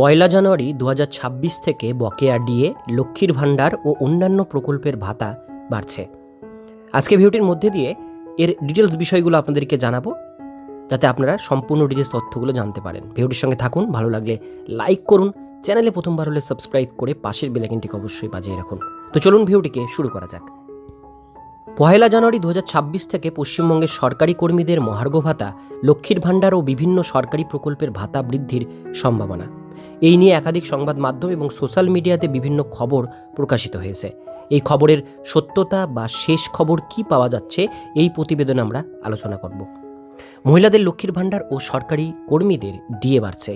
পয়লা জানুয়ারি দু হাজার ছাব্বিশ থেকে বকেয়া ডিএ, লক্ষ্মীর ভাণ্ডার ও অন্যান্য প্রকল্পের ভাতা বাড়ছে। আজকে ভিডিওটির মধ্যে দিয়ে এর ডিটেলস বিষয়গুলো আপনাদেরকে জানাব, যাতে আপনারা সম্পূর্ণ ডিটেলস তথ্যগুলো জানতে পারেন। ভিডিওটির সঙ্গে থাকুন, ভালো লাগলে লাইক করুন, চ্যানেলে প্রথমবার হলে সাবস্ক্রাইব করে পাশের বেলাইকিনটিকে অবশ্যই বাজিয়ে রাখুন। তো চলুন ভিডিওটিকে শুরু করা যাক। পয়লা জানুয়ারি দু হাজার ছাব্বিশ থেকে পশ্চিমবঙ্গের সরকারি কর্মীদের মহার্ঘ ভাতা, লক্ষ্মীর ভাণ্ডার ও বিভিন্ন সরকারি প্রকল্পের ভাতা বৃদ্ধির সম্ভাবনা। এই নিয়ে একাধিক সংবাদ মাধ্যম এবং সোশ্যাল মিডিয়াতে বিভিন্ন খবর প্রকাশিত হয়েছে। এই খবরের সত্যতা বা শেষ খবর কি পাওয়া যাচ্ছে, এই প্রতিবেদনে আমরা আলোচনা করব। মহিলাদের লক্ষ্মীর ভাণ্ডার ও সরকারি কর্মীদের ডিএ বাড়ছে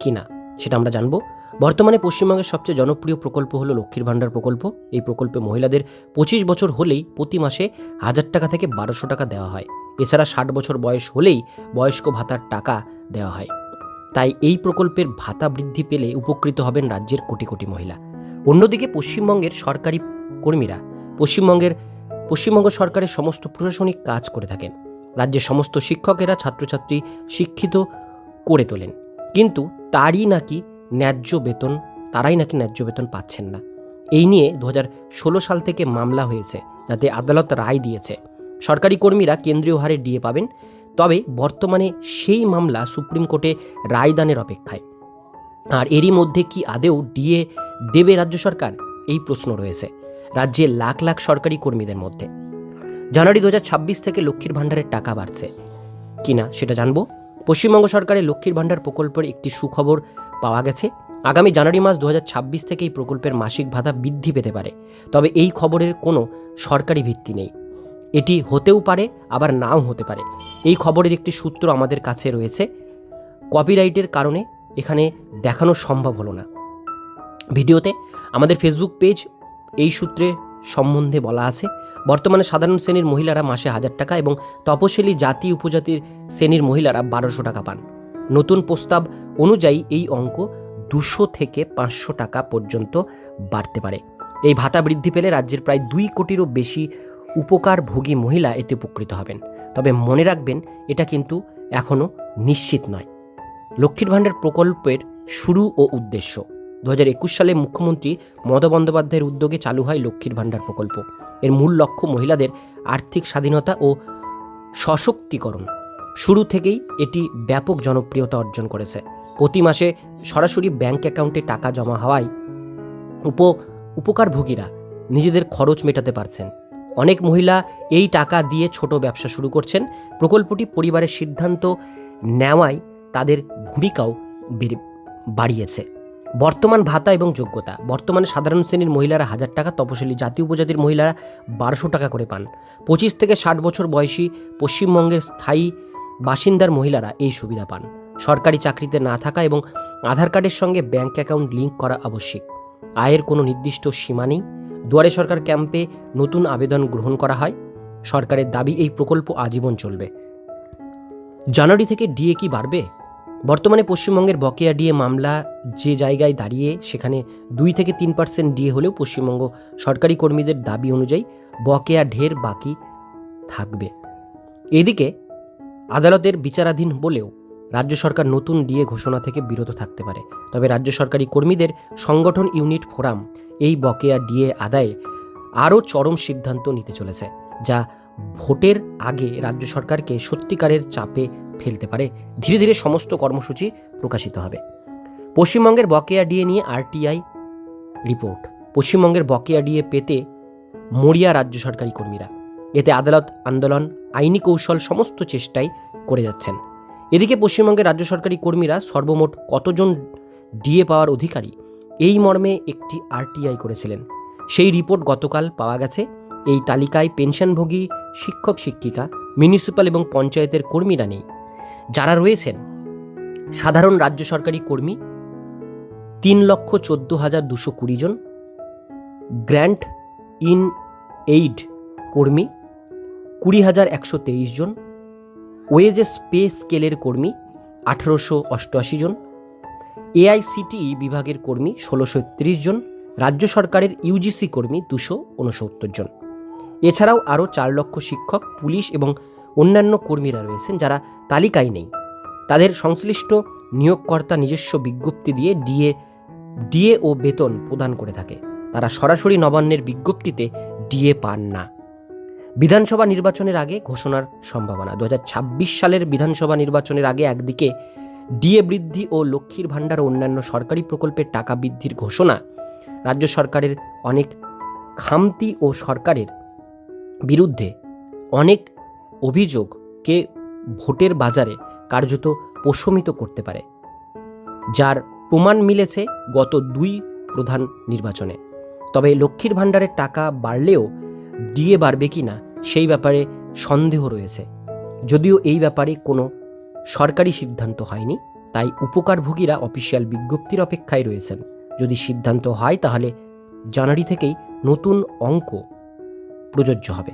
কিনা, সেটা আমরা জানব। বর্তমানে পশ্চিমবঙ্গের সবচেয়ে জনপ্রিয় প্রকল্প হলো লক্ষ্মীর ভাণ্ডার প্রকল্প। এই প্রকল্পে মহিলাদের পঁচিশ বছর হলেই প্রতি মাসে হাজার টাকা থেকে বারোশো টাকা দেওয়া হয়। এছাড়া ষাট বছর বয়স হলেই বয়স্ক ভাতার টাকা দেওয়া হয়। তাই এই প্রকল্পের ভাতা বৃদ্ধি পেলে উপকৃত হবেন রাজ্যের কোটি কোটি মহিলা। অন্যদিকে পশ্চিমবঙ্গের সরকারি কর্মীরা পশ্চিমবঙ্গের, পশ্চিমবঙ্গ সরকারের সমস্ত প্রশাসনিক কাজ করে থাকেন। রাজ্যের সমস্ত শিক্ষকেরা ছাত্রছাত্রী শিক্ষিত করে তোলেন। কিন্তু তারই নাকি ন্যায্য বেতন, তারাই নাকি ন্যায্য বেতন পাচ্ছেন না। এই নিয়ে দু সাল থেকে মামলা হয়েছে, যাতে আদালত রায় দিয়েছে। সরকারি কর্মীরা কেন্দ্রীয় হারে ডিএ পাবেন তবে বর্তমানে সেই মামলা সুপ্রিম কোর্টে রায়দানের অপেক্ষায়। আর এরই মধ্যে কি আদেও ডিএ দেবে রাজ্য সরকার? এই প্রশ্ন রয়েছে। রাজ্যের লাখ লাখ সরকারি কর্মীদের মধ্যে। জানুয়ারি দু থেকে লক্ষ্মীর ভাণ্ডারের টাকা বাড়ছে। কিনা সেটা জানব? পশ্চিমবঙ্গ সরকারের লক্ষ্মীর ভাণ্ডার প্রকল্পের একটি সুখবর পাওয়া গেছে। আগামী জানুয়ারি মাস দু হাজার ছাব্বিশ থেকে এই প্রকল্পের মাসিক ভাতা বৃদ্ধি পেতে পারে। তবে এই খবরের কোনো সরকারি ভিত্তি নেই। এটি হতেও পারে, আবার নাও হতে পারে। এই খবরের একটি সূত্র আমাদের কাছে রয়েছে। কপিরাইটের কারণে এখানে দেখানো সম্ভব হলো না। ভিডিওতে আমাদের ফেসবুক পেজ এই সূত্রে সম্বন্ধে বলা আছে, বর্তমানে সাধারণ শ্রেণির মহিলারা মাসে হাজার টাকা এবং তপশিলি জাতি উপজাতির শ্রেণির মহিলারা বারোশো টাকা পান। নতুন প্রস্তাব অনুযায়ী এই অঙ্ক দুশো থেকে পাঁচশো টাকা পর্যন্ত বাড়তে পারে। এই ভাতা বৃদ্ধি পেলে রাজ্যের প্রায় দুই কোটিরও বেশি উপকারভোগী মহিলা এতে উপকৃত হবেন। তবে মনে রাখবেন, এটা কিন্তু এখনও নিশ্চিত নয়। লক্ষ্মীর ভাণ্ডার প্রকল্পের শুরু ও উদ্দেশ্য। দু হাজার একুশ সালে মুখ্যমন্ত্রী মমতা বন্দ্যোপাধ্যায়ের উদ্যোগে চালু হয় লক্ষ্মীর ভাণ্ডার প্রকল্প। এর মূল লক্ষ্য মহিলাদের আর্থিক স্বাধীনতা ও সশক্তিকরণ। শুরু থেকেই এটি ব্যাপক জনপ্রিয়তা অর্জন করেছে। প্রতি মাসে সরাসরি ব্যাংক অ্যাকাউন্টে টাকা জমা হওয়ায় উপ, উপকারভোগীরা নিজেদের খরচ মেটাতে পারছেন। অনেক মহিলা এই টাকা দিয়ে ছোট ব্যবসা শুরু করছেন। প্রকল্পটি পরিবারের সিদ্ধান্ত নেওয়ায় তাদের ভূমিকাও বেড়ে- বাড়িয়েছে। বর্তমান ভাতা এবং যোগ্যতা। বর্তমানে সাধারণ শ্রেণির মহিলারা হাজার টাকা, তপশিলি জাতি উপজাতির মহিলারা বারোশো টাকা করে পান। পঁচিশ থেকে ষাট বছর বয়সী পশ্চিমবঙ্গের স্থায়ী বাসিন্দার মহিলারা এই সুবিধা পান। সরকারি চাকরিতে না থাকা এবং আধার কার্ডের সঙ্গে ব্যাঙ্ক অ্যাকাউন্ট লিঙ্ক করা আবশ্যিক। আয়ের কোনো নির্দিষ্ট সীমা নেই। দুয়ারে সরকার ক্যাম্পে নতুন আবেদন গ্রহণ করা হয়। সরকারের দাবি, এই প্রকল্প আজীবন চলবে। জানুয়ারি থেকে ডিএ কি বাড়বে? বর্তমানে পশ্চিমবঙ্গের বকেয়া ডিএ মামলা যে জায়গায় দাঁড়িয়ে, সেখানে দুই থেকে তিন পার্সেন্ট ডিএ হলেও পশ্চিমবঙ্গ সরকারি কর্মীদের দাবি অনুযায়ী বকেয়া ঢের বাকি থাকবে। এদিকে আদালতের বিচারাধীন বলেও রাজ্য সরকার নতুন ডিএ ঘোষণা থেকে বিরত থাকতে পারে। তবে রাজ্য সরকারি কর্মীদের সংগঠন ইউনিট ফোরাম এই বকেয়া ডিএ আদায়ে আরও চরম সিদ্ধান্ত নিতে চলেছে, যা ভোটের আগে রাজ্য সরকারকে সত্যিকারের চাপে ফেলতে পারে। ধীরে ধীরে সমস্ত কর্মসূচি প্রকাশিত হবে। পশ্চিমবঙ্গের বকেয়া ডিএ নিয়ে আরটিআই রিপোর্ট। পশ্চিমবঙ্গের বকেয়া ডিএ পেতে মরিয়া রাজ্য সরকারি কর্মীরা। এতে আদালত, আন্দোলন, আইনি কৌশল সমস্ত চেষ্টাই করে যাচ্ছেন। এদিকে পশ্চিমবঙ্গের রাজ্য সরকারি কর্মীরা সর্বমোট কতজন ডিএ পাওয়ার অধিকারী এই মর্মে একটি আরটিআই করেছিলেন। সেই রিপোর্ট গতকাল পাওয়া গেছে। এই তালিকায় পেনশনভোগী, শিক্ষক, শিক্ষিকা, মিউনিসিপ্যাল এবং পঞ্চায়েতের কর্মীরা নেই। যারা রয়েছেন, সাধারণ রাজ্য সরকারি কর্মী, তিন লক্ষ চোদ্দ হাজার দুশো কুড়ি জন, গ্র্যান্ট ইন এইড কর্মী, কুড়ি হাজার একশো তেইশ জন, ওয়েজেস পে স্কেলের কর্মী, আঠারোশো অষ্টআশি জন এআইসিটিই বিভাগের কর্মী ষোলোশো জন, রাজ্য সরকারের ইউজিসি কর্মী দুশো উনসত্তর জন। এছাড়াও আরও চার লক্ষ শিক্ষক, পুলিশ এবং অন্যান্য কর্মীরা রয়েছেন যারা তালিকায় নেই। তাদের সংশ্লিষ্ট নিয়োগকর্তা নিজস্ব বিজ্ঞপ্তি দিয়ে ডিএ ডিএ ও বেতন প্রদান করে থাকে। তারা সরাসরি নবান্নের বিজ্ঞপ্তিতে ডিএ পান না। বিধানসভা নির্বাচনের আগে ঘোষণার সম্ভাবনা। দু হাজার ছাব্বিশ সালের বিধানসভা নির্বাচনের আগে একদিকে ডিএ বৃদ্ধি ও লক্ষ্মীর ভাণ্ডার ও অন্যান্য সরকারি প্রকল্পের টাকা বৃদ্ধির ঘোষণা রাজ্য সরকারের অনেক খামতি ও সরকারের বিরুদ্ধে অনেক অভিযোগকে ভোটের বাজারে কার্যত প্রশমিত করতে পারে, যার প্রমাণ মিলেছে গত দুই প্রধান নির্বাচনে। তবে লক্ষ্মীর ভাণ্ডারের টাকা বাড়লেও ডিএ বাড়বে কি না সেই ব্যাপারে সন্দেহ রয়েছে। যদিও এই ব্যাপারে কোনো সরকারি সিদ্ধান্ত হয়নি, তাই উপকারভোগীরা অফিসিয়াল বিজ্ঞপ্তির অপেক্ষায় রয়েছেন। যদি সিদ্ধান্ত হয়, তাহলে জানুয়ারি থেকেই নতুন অঙ্ক প্রযোজ্য হবে।